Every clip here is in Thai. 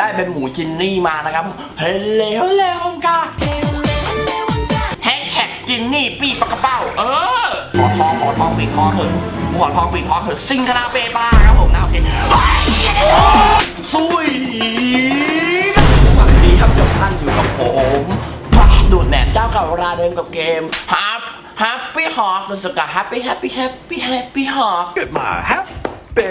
ได้เป็นหมูจินนี่มานะครับเฮเลเฮเลฮงกาแฮชแท็กจินนี่ปีปากกระเป้า เออขอทองขอทองปีกทองเถอะขอทองปีกทองเถอะซิงคาราเปตาครับผมนะโอเคซุยสวัสดีครับทุกท่านอยู่กับผมดูดแหนมเจ้าเก่าเวลาเดิมกับเกมฮับฮับปี้ฮอกรู้สึกกับฮับปี้แฮปปี้แฮปปี้แฮปปี้ฮอก Get my happy,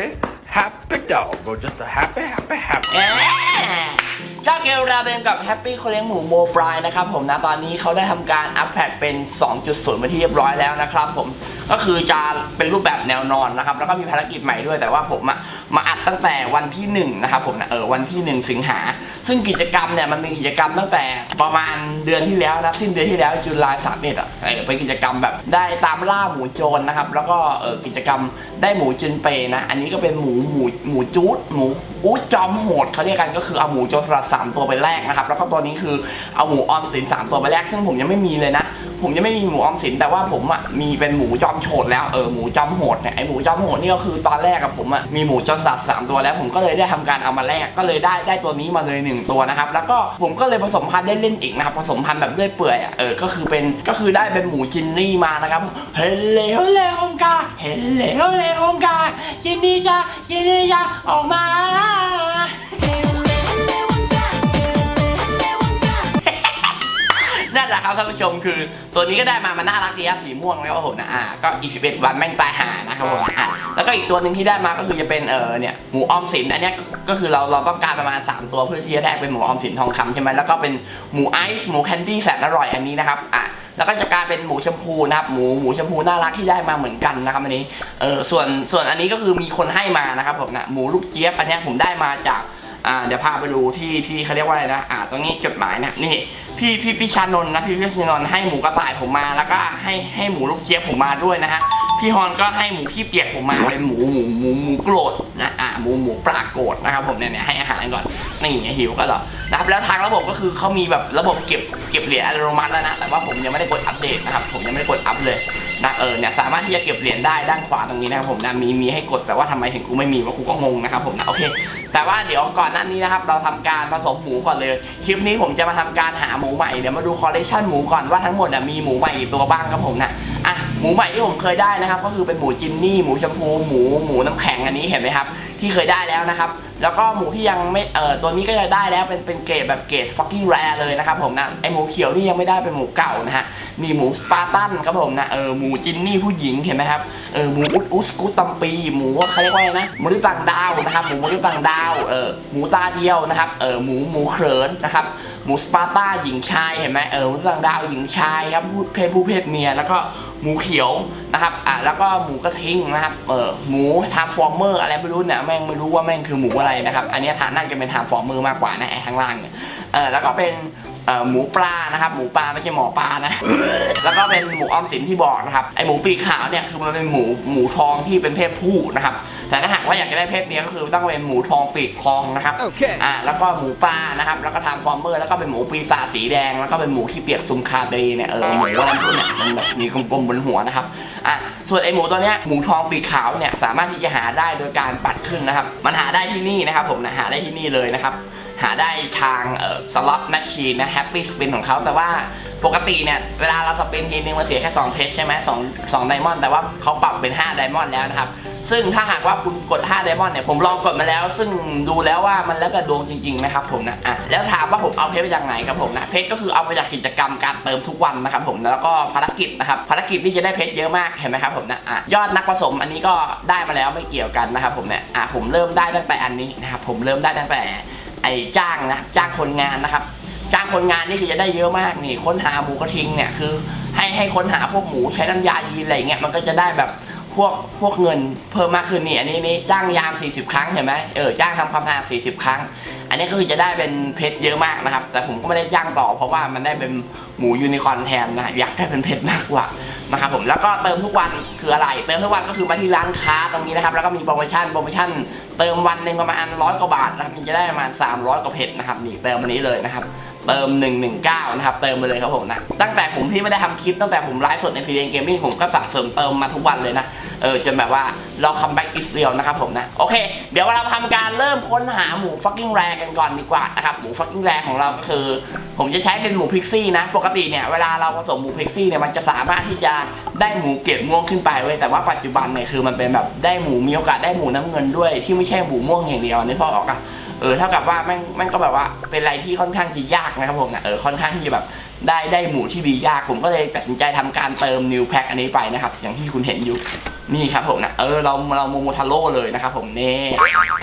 happy dog. Or just a happy, happy, happy. เจ้าเกลราเบนกับแฮปปี้เขาเลี้ยงหมูโมบรายนะครับผมนะตอนนี้เขาได้ทำการอัปแพดเป็น 2.0มาที่เรียบร้อยแล้วนะครับผมก็คือจะเป็นรูปแบบแนวนอนนะครับแล้วก็มีภารกิจใหม่ด้วยแต่ว่าผมอะมาอัดตั้งแต่วันที่1นะครับผมนะเออวันที่ 1 สิงหา ซึ่งกิจกรรมเนี่ยมันมีกิจกรรมตั้งแต่ประมาณเดือนที่แล้วนะสิ้นเดือนที่แล้วจุลายสามเอ็ดอะเออเป็นกิจกรรมแบบได้ตามล่าหมูโจรนะครับแล้วก็เออกิจกรรมได้หมูจินเปนะอันนี้ก็เป็นหมูหมูหมูจูดหมูอูดจอมโหดเขาเรียกกันก็คือเอาหมูโจรสลัดสามตัวไปแลกนะครับ แล้วก็ตัวนี้คือเอาหมูออมสินสามตัวไปแลกซึ่งผมยังไม่มีเลยนะ ผมยังไม่มีหมูออมสินแต่ว่าผมอะมีเป็นหมูจอมโฉดแล้วเออหมูจอมโหดเนี่ยไอหมูจอมโหดนี่ก็คือตอนแรกกับผมอะมีหมูจอมสลัดสามตัวแล้วผมก็เลยได้ทำการเอามาแลกก็เลยได้ได้ตัวนี้มาเลยหนึ่งตัวนะครับแล้วก็ผมก็เลยผสมพันธุ์เล่นๆอีกนะครับผสมพันธุ์แบบเลื่อยเปื่อยอะเออก็คือเป็นก็คือได้เป็นหมูจินนี่มานะครับเฮเลเฮเลฮงกาเฮเลเฮเลฮงกาจินนี่จ้าจินนี่จ้าออกมา นั่นแหละครับท่านผู้ชมคือ ตัวนี้ก็ได้มามันน่ารักดีครับสีม่วงแล้วครับผมนะอ่าก็อีก11วันแม่งตายห่านะครับผมอะแล้วก็อีกตัวหนึ่งที่ได้มาก็คือจะเป็นเออเนี่ยหมูออมสินอันเนี้ยก็คือเราเราต้องการประมาณ 3 ตัวเพื่อที่จะได้เป็นหมูออมสินทองคำใช่ไหมแล้วก็เป็นหมูไอซ์หมูแคนดี้แสนอร่อยอันนี้นะครับอะแล้วก็จะกลายเป็นหมูชมพูนะครับหมูหมูชมพูน่ารักที่ได้มาเหมือนกันนะครับอันนี้เออส่วนส่วนอันนี้ก็คือมีคนให้มานะครับผมนะหมูลูกเจี๊ยบอันเนี้ยผมได้มาจาก อ่าเดี๋ยวพาไปดูที่ที่เขาเรียกว่าอะไรนะอ่าตรงนี้จดหมายนะนี่พี่พี่พี่ชานนท์นะพี่พี่ชานนท์ให้หมูกระต่ายผมมาแล้วก็ให้ให้หมูลูกเจี๊ยบผมมาด้วยนะฮะพี่ฮอนก็ให้หมูขี้เปียกผมมาเป็นหมูหมูหมูหมูโกรธนะอ่าหมูหมูปลาโกรธนะครับผมเนี่ยเนี่ยให้อาหารก่อนนี่หิวก็หรอนะครับแล้วทางระบบก็คือเขามีแบบระบบเก็บเก็บเหรียญอัตโนมัติแล้วนะแต่ว่าผมยังไม่ได้กดอัปเดตนะครับผมยังไม่ได้กดอัปเลยนะเออเนี่ยสามารถที่จะเก็บเหรียญได้ด้านขวาตรงนี้นะครับผมนะมีมีให้กดแต่ว่าทำไมถึงกูไม่มีว่ากูก็งงนะครับผมนะโอเค แต่ว่าเดี๋ยวก่อนหน้านี้นะครับเราทำการผสมหมูก่อนเลย คลิปนี้ผมจะมาทำการหาหมูใหม่เดี๋ยวมาดูคอลเลคชันหมูก่อนว่าทั้งหมดน่ะมีหมูใหม่กี่ตัวบ้างครับผมนะอะหมูใหม่ที่ผมเคยได้นะครับ ก็คือเป็นหมูจินนี่หมูชมพูหมูหมูน้ำแข็งอันนี้เห็นไหมครับ ที่เคยได้แล้วนะครับ แล้วก็หมูที่ยังไม่เอ่อตัวนี้ก็จะได้แล้วเป็นเป็นเกรดแบบเกรด fucking rare เลยนะครับผมนะไอหมูเขียวนี่ยังไม่ได้เป็นหมูเก่านะฮะมีหมูสปาร์ตันครับผมนะเออหมูจินนี่ผู้หญิงเห็นไหมครับเออหมูอุดอุสกุตตัมปี หมูเขาเรียกว่าไรนะมนุษย์ต่างดาวนะครับหมูมนุษย์ต่างดาวเออหมูตาเดียวนะครับเออหมูหมูเขินนะครับหมูสปาร์ต้าหญิงชายเห็นไหมเออมนุษย์ต่างดาวหญิงชายครับเพศผู้เพศเมียแล้วก็หมูเขียวนะครับอะแล้วก็หมูกระทิงนะครับเออหมูทาร์ฟอร์เมอร์อะไรไม่รู้เนี่ยแม่งไม่รู้ว่าแม่งคือหมูอะไรนะครับ อันนี้ทานน่าจะเป็นทานฟอร์มือมากกว่านะไอ้ข้างล่างเนี่ยเออแล้วก็เป็นหมูปลานะครับ หมูปลาไม่ใช่หมอปลานะ แล้วก็เป็นหมูออมสินที่บอกนะครับไอหมูปีขาวเนี่ยคือมันเป็นหมูหมูทองที่เป็นเพศผู้นะครับ แต่ถ้าหากว่าอยากจะได้เพศเมียก็คือต้องเป็นหมูทองปีกทองนะครับโอเคอ่าแล้วก็หมูปลานะครับ แล้วก็ทำฟอร์เมอร์แล้วก็เป็นหมูปีศาจสีแดง แล้วก็เป็นหมูขี้เปียกซุมคาเดย์เนี่ยเออหมูอะไรพวกเนี่ยมันแบบมีกลมๆบนหัวนะครับอะส่วนไอหมูตัวเนี้ยหมูทองปีกขาวเนี่ยสามารถที่จะหาได้โดยการปัดขึ้นนะครับ มันหาได้ที่นี่นะครับผมนะหาได้ที่นี่เลยนะครับหาได้ทางเอ่อสล็อตแมชชีนนะแฮปปี้สปินของเขาแต่ว่าปกติเนี่ย เวลาเราสปินทีนึงมันเสียแค่2เพชรใช่ไหมสองสองไดมอนด์แต่ว่าเขาปรับเป็น 5 ไดมอนด์แล้วนะครับ ซึ่งถ้าหากว่าคุณกด5ไดมอนด์เนี่ยผมลองกดมาแล้ว ซึ่งดูแล้วว่ามันแล้วแต่ดวงจริงๆนะครับผมนะอะแล้วถามว่าผมเอาเพชรมาจากไหนครับผมนะเพชรก็คือเอามาจากกิจกรรมการเติมทุกวันนะครับผมแล้วก็ภารกิจนะครับภารกิจที่จะได้เพชรเยอะมากเห็นไหมครับผมนะอะยอดนักผสมอันนี้ก็ได้มาแล้วไม่เกี่ยวกันนะครับผมเนี่ยอะผมเริ่มได้ตั้งแต่อันนี้นะครับผมเริ่มได้ตั้งแต่ไอ้จ้างนะจ้างคนงานนะครับจ้างคนงานนี่คือจะได้เยอะมากนี่ค้นหาหมูกระทิงเนี่ยคือให้ให้ค้นหาพวกหมูใช้น้ำยายีอะไรเงี้ยมันก็จะได้แบบ พวกพวกเงินเพิ่มมากขึ้นนี่อันนี้นี่จ้างยาม 40 ครั้งเห็นไหมเออจ้างทำความสะอาด40 ครั้ง อันนี้ก็คือจะได้เป็นเพชรเยอะมากนะครับ แต่ผมก็ไม่ได้จ้างต่อ เพราะว่ามันได้เป็นหมูยูนิคอร์นแทนนะอยากได้เป็นเพชรมากกว่านะครับผมแล้วก็เติมทุกวันคืออะไร เติมทุกวันก็คือมาที่ร้านค้าตรงนี้นะครับแล้วก็มีโปรโมชั่นโปรโมชั่นเติมวันหนึ่งประมาณร้อยกว่าบาทนะครับมันจะได้ประมาณ 300กว่าเพชรนะครับนี่เติมอันนี้เลยนะครับ เติม 119 นะครับ เติมไปเลยครับผมนะ ตั้งแต่ผมที่ไม่ได้ทำคลิปตั้งแต่ผมไลฟ์สดในพีเดนเกมมิ่งผมก็สะสมเติมมาทุกวันเลยนะ เออจนแบบว่าเราคัมแบ็กอิสเรียลนะครับผมนะ โอเค เดี๋ยวเราทำการเริ่มค้นหาหมูฟักกิ้งแรกันก่อนดีกว่านะครับ หมูฟักกิ้งแรของเราก็คือ ผมจะใช้เป็นหมูพิกซี่นะ ปกติเนี่ยเวลาเราผสมหมูพิกซี่เนี่ยมันจะสามารถที่จะได้หมูเกล็ดม่วงขึ้นไปเว้ยแต่ว่าปัจจุบันเนี่ยคือมันเป็นแบบได้หมูมีโอกาสได้หมูน้ำเงินด้วยที่ไม่ใช่หมูม่วงอย่างเดียวอันนี่พอออกอะ เออเท่ากับว่าแม่งแม่งก็แบบว่าเป็นอะไรที่ค่อนข้างจะยากนะครับผมนะเออค่อนข้างที่จะแบบได้ได้หมูที่ดียากผมก็เลยตัดสินใจทำการเติมนิวแพ็คอันนี้ไปนะครับ อย่างที่คุณเห็นอยู่นี่ครับผมนะเออเราเราโมโมทาโร่เลยนะครับผมเน่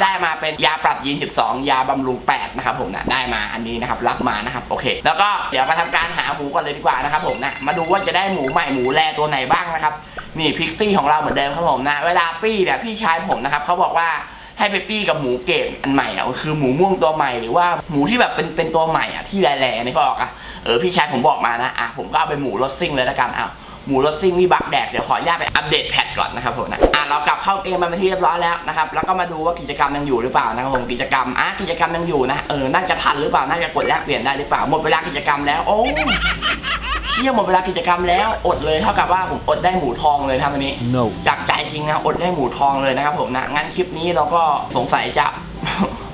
ได้มาเป็นยาปรับยีน 12 ยาบำรุง 8 นะครับผมนะได้มาอันนี้นะครับรับมานะครับโอเค แล้วก็เดี๋ยวมาทำการหาหมูก่อนเลยดีกว่านะครับผมนะมาดูว่าจะได้หมูใหม่หมูแรตัวไหนบ้างนะครับนี่พิกซี่ของเราเหมือนเดิมครับผมนะเวลาปี้เนี่ยพี่ชายผมนะครับเขาบอกว่า ให้ไปปี้กับหมูเกรดอันใหม่อะคือหมูม่วงตัวใหม่หรือว่าหมูที่แบบเป็นเป็นตัวใหม่อะที่แร่ๆนี่ก็ออกอะเออพี่ชายผมบอกมานะอะผมก็เอาไปหมูรถซิ่งเลยแล้วกันอ้าวหมูรถซิ่งนี่บักแดกเดี๋ยวขออนุญาตไปอัปเดตแพทก่อนนะครับผมนะอะเรากลับเข้าเกมมาเป็นที่เรียบร้อยแล้วนะครับแล้วก็มาดูว่ากิจกรรมยังอยู่หรือเปล่านะครับผมกิจกรรมอะกิจกรรมยังอยู่นะเออน่าจะทันหรือเปล่าน่าจะกดแลกเปลี่ยนได้หรือเปล่าหมดเวลากิจกรรมแล้วโอ้ ชี่ยหมดเวลากิจกรรมแล้วอดเลยเท่ากับว่าผมอดได้หมูทองเลยทำอันนี้ No. จากใจจริงนะอดได้หมูทองเลยนะครับผมนะงั้นคลิปนี้เราก็สงสัยจะ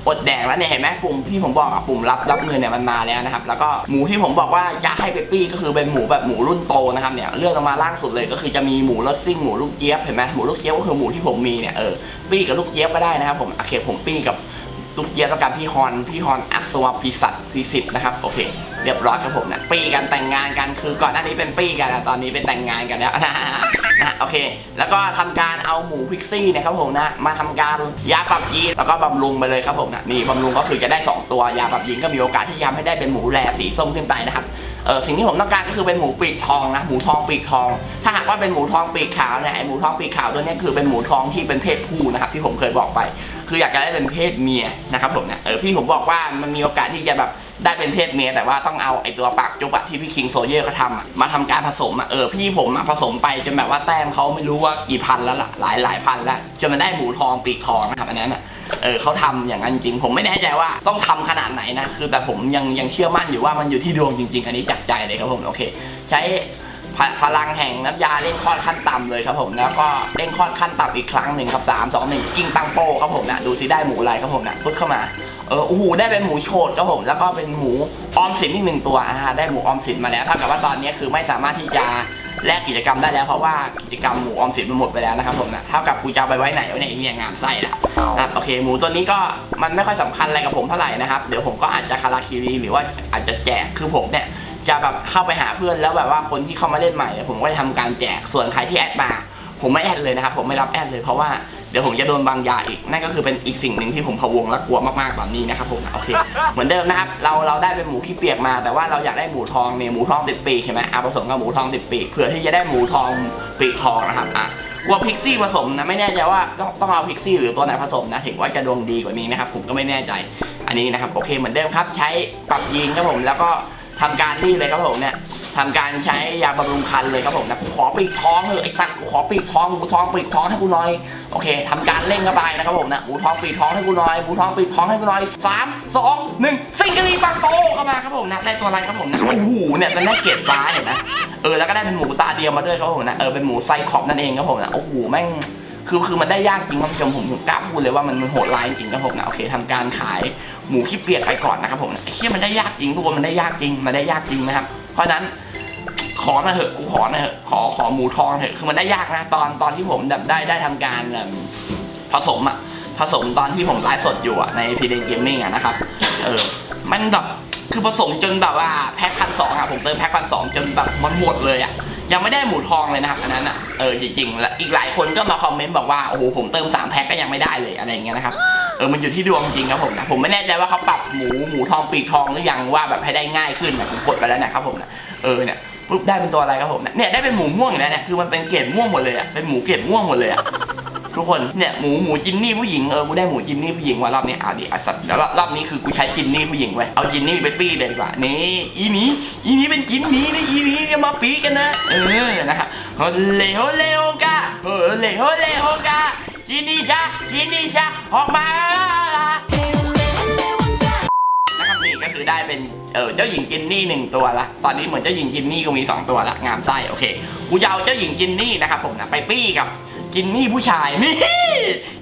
อดแดงแล้วเนี่ยเห็นไหมปุ่มที่ผมบอกอะปุ่มรับรับเงินเนี่ยมันมาแล้วนะครับแล้วก็หมูที่ผมบอกว่าจะให้ไปปี้ก็คือเป็นหมูแบบหมูรุ่นโตนะครับเนี่ยเลือกลงมาล่างสุดเลยก็คือจะมีหมูรสซิ่งหมูลูกเจี๊ยบเห็นไหมหมูลูกเจี๊ยบก็คือหมูที่ผมมีเนี่ยเออปี้กับลูกเจี๊ยบก็ได้นะครับผมโอเคผมปี้กับ ลูกเกียบแล้วกันพี่ฮอนพี่ฮอนอัศวพีสัตพีสิบนะครับโอเค เรียบร้อยครับผมนะปีกันแต่งงานกันคือก่อนหน้านี้เป็นปีกันนะตอนนี้เป็นแต่งงานกันแล้วนะ นะโอเค แล้วก็ทำการเอาหมูพิกซี่นะครับผมนะมาทำการยาปรับยีนแล้วก็บำรุงไปเลยครับผมนะนี่บำรุงก็คือจะได้ 2 ตัวยาปรับยีนก็มีโอกาสที่จะทำให้ได้เป็นหมูแรสีส้มขึ้นไปนะครับเออสิ่งที่ผมต้องการก็คือเป็นหมูปีกทองนะหมูทองปีกทอง ถ้าหากว่าเป็นหมูทองปีกขาวเนี่ยไอหมูทองปีกขาวตัวนี้คือเป็นหมูทองที่เป็นเพศผู้นะครับที่ผมเคยบอกไป คืออยากจะได้เป็นเพศเมียนะครับผมเนี่ยเออพี่ผมบอกว่ามันมีโอกาสที่จะแบบได้เป็นเพศเมียแต่ว่าต้องเอาไอตัวปากจุ๊บ ที่พี่คิงโซเยอร์เขาทำอะมาทำการผสมอะเออพี่ผมอะผสมไปจนแบบว่าแต้มเขาไม่รู้ว่ากี่พันแล้วล่ะหลายหลายพันแล้วจนมันได้หมูทองปีกทองนะครับอันนั้นอะเออเขาทำอย่างนั้นจริง ผมไม่แน่ใจว่าต้องทำขนาดไหนนะ คือแต่ผมยังยังเชื่อมั่นอยู่ว่ามันอยู่ที่ดวงจริง ๆ อันนี้จากใจเลยครับผมโอเค ใช้พลังแห่งน้ำยาเร่งคลอดขั้นต่ำเลยครับผมแล้วก็เร่งคลอดขั้นต่ำอีกครั้งหนึ่งครับสามสองหนึ่งกิ้งตังโป้ครับผมนะดูสิได้หมูอะไรครับผมนะพุดเข้ามา เออโอ้โหได้เป็นหมูโฉดครับผมแล้วก็เป็นหมูออมสินอีกหนึ่งตัวอ่าได้หมูออมสินมาแล้วเท่ากับว่าตอนนี้คือไม่สามารถที่จะแลกกิจกรรมได้แล้วเพราะว่ากิจกรรมหมูออมสินมันหมดไปแล้วนะครับผมนะเท่ากับกูจะไปไว้ไหนวะเนี่ยไอ้เนี่ยงามไส้ละนะโอเค หมูตัวนี้ก็มันไม่ค่อยสำคัญอะไรกับผมเท่าไหร่นะครับเดี๋ยวผมก็อาจจะคาราคิรีหรือว่าอาจจะแจกคือผมเนี่ยจะแบบเข้าไปหาเพื่อนแล้วแบบว่าคนที่เข้ามาเล่นใหม่ผมก็จะทำการแจกส่วนใครที่แอดมา ผมไม่แอดเลยนะครับผมไม่รับแอดเลยเพราะว่า เดี๋ยวผมจะโดนบางยาอีก นั่นก็คือเป็นอีกสิ่งหนึ่งที่ผมพะวงและกลัวมากๆตอนนี้นะครับผมโอเค เหมือนเดิมนะครับเราเราได้เป็นหมูขี้เปียกมา แต่ว่าเราอยากได้หมูทองเนี่ยหมูทองติดปีกใช่ไหมเอาผสมกับหมูทองติดปีกเผื่อที่จะได้หมูทองปีกทองนะครับอะกลัวพิกซี่ผสมนะไม่แน่ใจว่าต้องต้องเอาพิกซี่หรือตัวไหนผสมนะถึงว่าจะดวงดีกว่านี้นะครับผมก็ไม่แน่ใจอันนี้นะครับโอเคเหมือนเดิมครับ ใช้ปรับยีนครับผมแล้วก็ทำการนี่เลยครับผมเนี่ย ทำการใช้ยาบำรุงคันเลยครับผมนะขอปีกท้องเถอะไอ้สัตว์ขอปีกท้องหมูท้องปีกท้องให้กูหน่อยโอเคทำการเร่งเข้าไปนะครับผมนะหมูท้องปีกท้องให้กูหน่อยหมูท้องปีกท้องให้กูหน่อยสามสองหนึ่งซิงกิลีปังโตเข้ามาครับผมนะได้ตัวอะไรครับผมนะโอ้โหเนี่ยมันได้เกียรติฟ้าเห็นไหมเออแล้วก็ได้เป็นหมูตาเดียวมาด้วยครับผมนะเออเป็นหมูไซคอบนั่นเองครับผมนะโอ้โหแม่งคือคือมันได้ยากจริงครับผู้ชมผมผมกล้าพูดเลยว่ามันโหดร้ายจริงครับผมนะโอเคทำการขายหมูขี้เปียกไปก่อนนะครับผมเหี้ยมันได้ยากจริงทุกคนมันได้ยากจริงมันได้ยากจริงนะครับเพราะนั้น ขอหนะเหอะกูขอหนะเหอะขอขอหมูทองเถอะคือมันได้ยากนะตอนตอนที่ผมแบบได้ได้ทำการผสมอะผสมตอนที่ผมไลฟ์สดอยู่อะในพีเดนเกมมิ่งอะนะครับเออมันแบบคือผสมจนแบบว่าแพ็คพันสองอะผมเติมแพ็คพันสองจนแบบมันหมดเลยอะยังไม่ได้หมูทองเลยนะครับอันนั้นอะเออจริงๆแล้วอีกหลายคนก็มาคอมเมนต์บอกว่าโอ้โหผมเติม3แพ็คก็ยังไม่ได้เลยอะไรอย่างเงี้ยนะครับเออมันอยู่ที่ดวงจริงครับผมนะผมไม่แน่ใจว่าเขาปรับหมูหมูทองปีกทองหรือยังว่าแบบให้ได้ง่ายขึ้นนะผมกดไปแล้วนะครับผมนะเออเนี่ย ปุ๊บได้เป็นตัวอะไรครับผมเนี่ยได้เป็นหมูม่วงอยู่แล้วเนี่ยคือมันเป็นเกล็ดม่วงหมดเลยอะเป็นหมูเกล็ดม่วงหมดเลยอะทุกคนเนี่ยหมูหมูจินนี่ผู้หญิงเออกูได้หมูจินนี่ผู้หญิงว่ารอบนี้อะดิไอสัตว์แล้วรอบนี้คือกูใช้จินนี่ผู้หญิงไว้เอาจินนี่ไปปี้เลยดีกว่านี่อีนี้อีนี้เป็นจินนี่นะอีนี้จะมาปี้กันนะเออนะครับโฮเลโฮเลโฮกาโฮเลโฮเลโฮกาจินนี่จ้าจินนี่จ้าออกมานะครับนี่ก็คือได้เป็น เออเจ้าหญิงจินนี่หนึ่งตัวละตอนนี้เหมือนเจ้าหญิงจินนี่ก็มีสองตัวละงามไส้โอเคกูจะเอาเจ้าหญิงจินนี่นะครับผมนะไปปี้กับจินนี่ผู้ชายนี่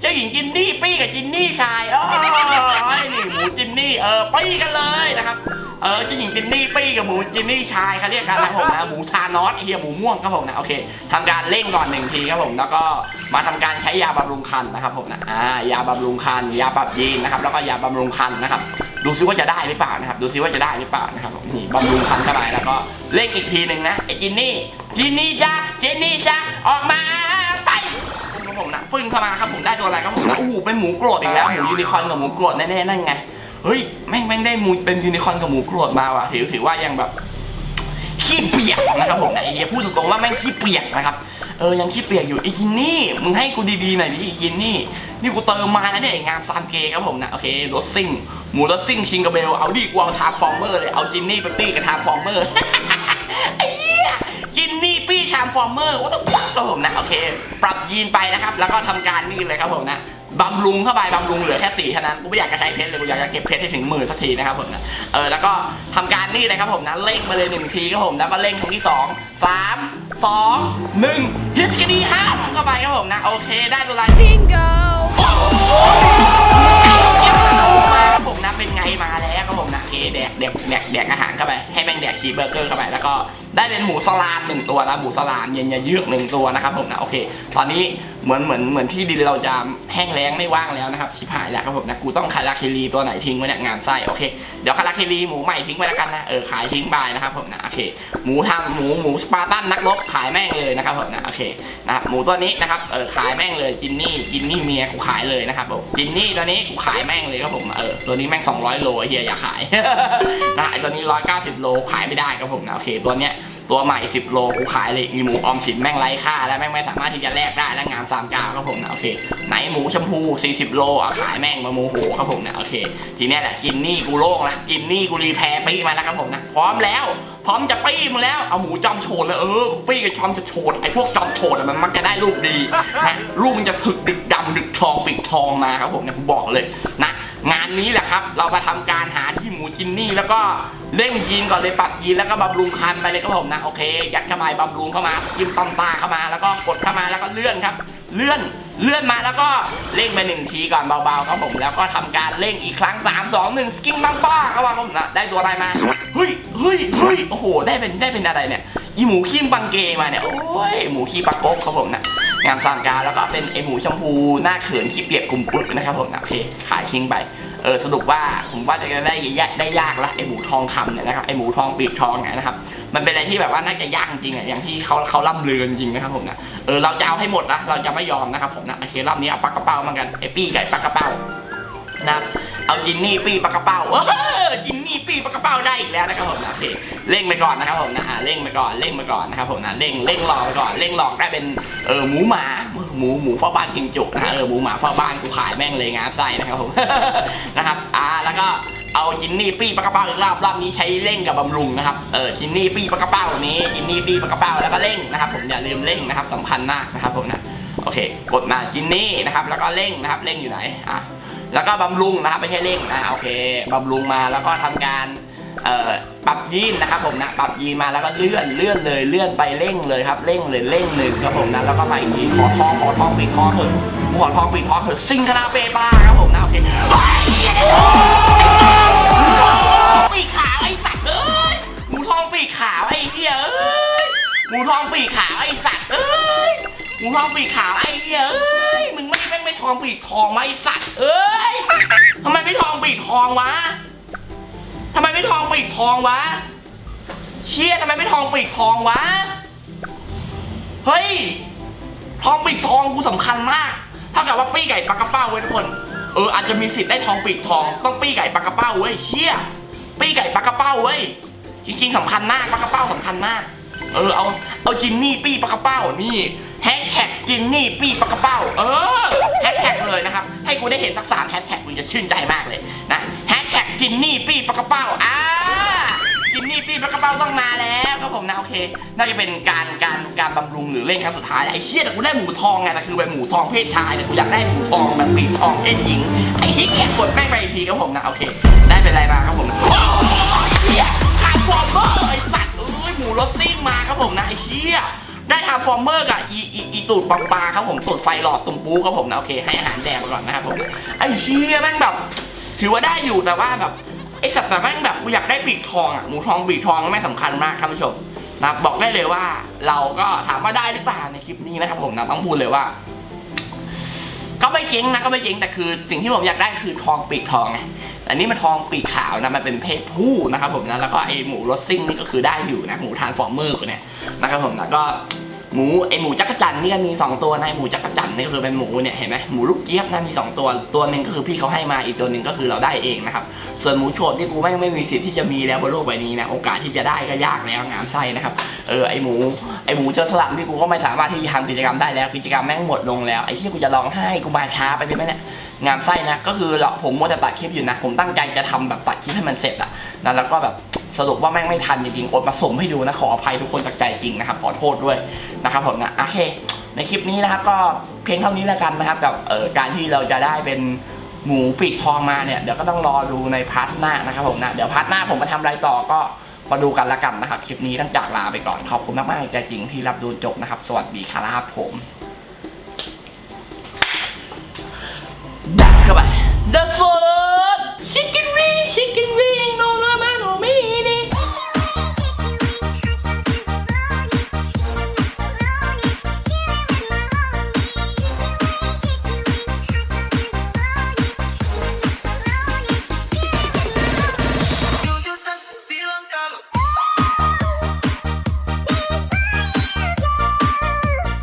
เจ้าหญิงจินนี่ปี้กับจินนี่ชายโอ้ยนี่หมูจินนี่เออปี้กันเลยนะครับเออเจ้าหญิงจินนี่ปี้กับหมูจินนี่ชายเขาเรียกกันนะผมนะหมูชานอสเฮียหมูม่วงครับผมนะโอเคทำการเร่งก่อนหนึ่งทีครับผมแล้วก็มาทำการใช้ยาบำรุงคันนะครับผมนะอ่ายาบำรุงคัน ยาปรับยีนนะครับแล้วก็ยาบำรุงคันนะครับ ดูซิว่าจะได้หรือเปล่านะครับดูซิว่าจะได้หรือเปล่านะครับผมนี่บำรุงคันเข้าไปแล้วก็เร่งอีกทีหนึ่งนะไอจินนี่จินนี่จ้าจินนี่จ้าออกมาไปครับผมนะปึ้งเข้ามาครับผมได้ตัวอะไรครับผมนะโอ้โหเป็นหมูโกรธอีกแล้วหมูยูนิคอร์นกับหมูโกรธแน่ๆนั่นไงเฮ้ยแม่งแม่งได้หมูเป็นยูนิคอร์นกับหมูโกรธมาว่ะถือถือว่ายังแบบขี้เปียกนะครับผมนะไอ้เหี้ยพูดตรงๆว่าแม่งขี้เปียกนะครับ เออยังขี้เปียกอยู่ไอ้จินนี่มึงให้กูดีๆหน่อยดิไอ้จินนี่นี่กูเติมมาแล้วเนี่ยไอ้งามซามเกครับผมนะโอเครถซิ่งหมูรถซิ่งชิงกระเบลเอาดิกูเอาทาร์ฟอร์เมอร์เลยเอาจินนี่ไปปี้กับทาร์ฟอร์เมอร์ไอ้เหี้ยจินนี่ปี้ชาฟอร์เมอร์ว่าต้องฟักครับผมนะโอเค ปรับยีนไปนะครับ แล้วก็ทำการนี่เลยครับผมนะบำรุงเข้าไปบำรุงเหลือแค่สี่เท่านั้นกูไม่อยากจะใช้เพชรเลยกูอยากจะเก็บเพชรให้ถึงหมื่นสักทีนะครับผมนะเออแล้วก็ทำการนี่เลยครับผมนะเร่งมาเลยหนึ่งทีครับผมแล้วก็เร่งครั้งที่สอง สามสองหนึ่งฮิสกินีห้าเข้าไปครับผมนะโอเคได้ตัวอะไร Bingo! มาครับผมนะเป็นไงมาแล้วครับผมนะโอเคแดกแดกแดกแดกอาหารเข้าไปให้แม่งแดกชีสเบอร์เกอร์เข้าไปแล้วก็ได้เป็นหมูสลามหนึ่งตัวนะหมูสลามเย็นๆเยือกหนึ่งตัวนะครับผมนะโอเค ตอนนี้เหมือนเหมือนเหมือนที่ดินเราจะแห้งแล้งไม่ว่างแล้วนะครับชิบหายแล้วครับผมนะกูต้องคาราคิรีตัวไหนทิ้งไว้เนี่ยงานไส้โอเคเดี๋ยวคาราคิรีหมูใหม่ทิ้งไว้แล้วกันนะเออขายทิ้งไปนะครับผมนะโอเคหมูทำหมูหมูสปาร์ตันนักรบขายแม่งเลยนะครับผมนะโอเคนะครับหมูตัวนี้นะครับเออขายแม่งเลยจินนี่จินนี่เมียกูขายเลยนะครับผมจินนี่ตัวนี้กูขายแม่งเลยครับผมเออตัวนี้แม่ง200โลเฮียอย่าขายนะไอตัวนี้ 190 โลขายไม่ได้ครับผมนะโอเค ตัวเนี้ยตัวใหม่ 10 โลกูขายเลยอีหมูออมสินแม่งไร้ค่า แล้วแม่งไม่สามารถที่จะแลกได้และงาน3กาวครับผมนะโอเคไหนหมูชมพู 40 โลอะขายแม่งมาโมโหครับผมนะโอเค ทีเนี้ยแหละจินนี่กูโล่งล้วจินนี่กูรีแพร์ปี้มาแล้วครับผมนะพร้อมแล้ว พร้อมจะปี้มึงแล้วเอาหมูจอมโฉดเลยเออปี้กับจอมจะโฉดไอ้พวกจอมโฉดมันมักจะได้ลูกดีนะลูกมันจะถึกดึกดำดึกทองปิดทองมาครับผมเนี่ยผมบอกเลยนะ งานนี้แหละครับ เรามาทำการหาที่หมูจินนี่ แล้วก็เร่งยีนก่อนเลยปรับยีนแล้วก็บำรุงคันไปเลยครับผมนะโอเคยัดเข้าไปบำรุงเข้ามายิ้มตำตาเข้ามาแล้วก็กดเข้ามาแล้วก็เลื่อนครับ เลื่อนเลื่อนมาแล้วก็เร่งไปหนึ่งทีก่อนเบาๆครับผมแล้วก็ทำการเร่งอีกครั้ง 3 2 1สกิ้งบ้างบ้าครับผมนะได้ตัวอะไรมาเฮ้ยเฮ้ยเฮ้ยโอ้โหได้เป็นได้เป็นอะไรเนี่ยอีหมูขี้บังเกมาเนี่ยโอ้ยหมูขี้ปลากบครับผมนะ งานสามการแล้วก็เป็นไอหมูชมพูหน้าเขินขี้เปียกกลุ่มปุ๊บนะครับผมนะโอเคขายทิ้งไปเออสรุปว่าผมว่าจะได้ยากได้ยากละไอหมูทองคำเนี่ยนะครับไอหมูทองปีกทองเนี่ยนะครับมันเป็นอะไรที่แบบว่าน่าจะยากจริงอะอย่างที่เขาเขาล่ำเลือนจริงนะครับผมนะเออเราจะเอาให้หมดนะเราจะไม่ยอมนะครับผมนะโอเครอบนี้เอาปลากระเป๋ามากันไอปี้ไก่ปลากระเป๋านะครับเอาจินนี่ปี้ปลากระเป๋าเออ ปีปากระเป๋าได้อีกแล้วนะครับผมนะโอเคเร่งไปก่อนนะครับผมนะอ่าเร่งไปก่อนเร่งไปก่อนนะครับผมนะเร่งเร่งรอไปก่อนเร่งรอได้เป็นเออหมูหมาหมูหมูเฝ้าบ้านกินจุกนะฮะเออหมูหมาเฝ้าบ้านกูขายแม่งเลยงาไส้นะครับผมนะครับอ่าแล้วก็เอาจินนี่ปี้ปากระเป๋าอีกรอบรอบนี้ใช้เร่งกับบำรุงนะครับเออจินนี่ปี้ปากระเป๋านี้จินนี่ปี้ปากระเป๋าแล้วก็เร่งนะครับผมอย่าลืมเร่งนะครับสำคัญมากนะครับผมนะโอเค กดมาจินนี่นะครับแล้วก็เร่งนะครับเร่งอยู่ไหนอะ แล้วก็บำรุงนะครับไม่ใช่เร่งนะโอเคบำรุงมาแล้วก็ทำการปรับยีนนะครับผมนะปรับยีนมาแล้วก็เลื่อนเลื่อนเลยเลื่อนไปเร่งเลยครับเร่งเลยเร่งหนึ่งครับผมนะแล้วก็มาอีกทีขอทองขอทองปีกทองเถอะกูขอทองปีกทองเถอะซิงคาราเปปาครับผมนะโอเคปีกขาวไอ้สัตว์เอ้ยหมูทองปีกขาวไอ้เหี้ยเอ้ยหมูทองปีกขาวไอ้สัตว์เอ้ย หมูทองปีกขาวไอ้เหี้ยเอ้ยมึงไม่ไม่ไม่ทองปีกทองไอ้สัตว์เอ้ยทำไมไม่ทองปีกทองวะทำไมไม่ทองปีกทองวะ เชี่ยทำไมไม่ทองปีกทองวะ เฮ้ย ทองปีกทองกูสำคัญมากถ้าเกิดว่าปี้ไก่ปลากระเป้าเว้ยทุกคน เอออาจจะมีสิทธิ์ได้ทองปีกทอง ต้องปี้ไก่ปลากระเป้าเว้ยเชี่ยปี้ไก่ปลากระเป้าเว้ย จริงๆสำคัญมากปลากระเป้าสำคัญมาก เออเอา เอาจินนี่ปี้ปากระเป้านี่แฮชแท็กจินนี่ปี้ปากระเป้า เออแฮชแท็กเลยนะครับ ให้กูได้เห็นสักสามแฮชแท็กกูจะชื่นใจมากเลยนะแฮชแท็กจินนี่ปี้ปากระเป้าอ่าจิมมี่ปีปากระเป๋าต้องมาแล้วครับผมนะโอเค น่าจะเป็นการการการบำรุงหรือเล่นครั้งสุดท้ายไอ้เชี่ยแต่กูได้หมูทองไงแต่คือเป็นหมูทองเพศชายแต่กูอยากได้หมูทองแบบปีกทองเพศหญิงไอ้เหี้ยกดแม่งไปอีกทีครับผมนะโอเค ได้เป็นไรมาครับผมนะ รถซิ่งมาครับผมนะไอ้เหี้ยได้ทาฟอร์เมอร์กับอีอีอีตูดปังปลาครับผมตูดไฟหลอดตุ่มปูครับผมนะโอเคให้อาหารแดงก่อนนะครับผมไอ้เหี้ยแม่งแบบ ถือว่าได้อยู่แต่ว่าแบบไอ้สัตว์แต่แม่งแบบกูอยากได้ปีกทองอะหมูทองปีกทองไม่งสำคัญมากครับผู้ชมนะบอกได้เลยว่า เราก็ถามว่าได้หรือเปล่าในคลิปนี้นะครับผมนะต้องพูดเลยว่า ก็ไม่เจ๊งนะก็ไม่เจ๊งแต่คือ สิ่งที่ผมอยากได้คือทองปีกทองไง อันนี้มันทองปีกขาวนะมันเป็นเพศผู้นะครับผมนะแล้วก็ไอหมูรสซิ่งนี่ก็คือได้อยู่นะหมูทานฟอร์เมอร์เนี้ยนะครับผมนะก็ หมูไอหมูจักรจันนี่ก็มีสองตัวนะหมูจักรจันนี่ก็คือเป็นหมูเนี่ยเห็นไหมหมูลูกเจี๊ยบนะมีสองตัวตัวหนึ่งก็คือพี่เขาให้มาอีกตัวหนึ่งก็คือเราได้เองนะครับส่วนหมูโฉดนี่กูไม่ไม่มีสิทธิ์ที่จะมีแล้วบนโลกใบนี้นะโอกาสที่จะได้ก็ยากแล้วงามไส้นะครับเออไอหมูไอหมูเจอสลัดนี่กูก็ไม่สามารถที่จะทำกิจกรรมได้แล้วกิจกรรมแม่งหมดลงแล้วไอที่กูจะร้องไห้กูมาช้าไปใช่ไหมเนี่ยงามไส้นะก็คือเราผมมัวแต่ตัดคลิปอยู่นะ ผมตั้งใจจะทำแบบตัดคลิปให้มันเสร็จอะนะแล้วก็แบบ สรุปว่าแม่งไม่ทันจริงๆอดมาส่งให้ดูนะขออภัยทุกคนจากใจจริงนะครับขอโทษด้วยนะครับผมนะโอเค ในคลิปนี้นะครับก็เพียงเท่านี้แล้วกันนะครับกับเอ่อการที่เราจะได้เป็นหมูปีกทองมาเนี่ยเดี๋ยวก็ต้องรอดูในพาร์ทหน้านะครับผมนะเดี๋ยวพาร์ทหน้าผมมาทำอะไรต่อก็มาดูกันละกันนะครับคลิปนี้ต้องจากลาไปก่อนขอบคุณมากๆใจจริงที่รับดูจบนะครับ สวัสดีครับผมดักเข้าไป The Soul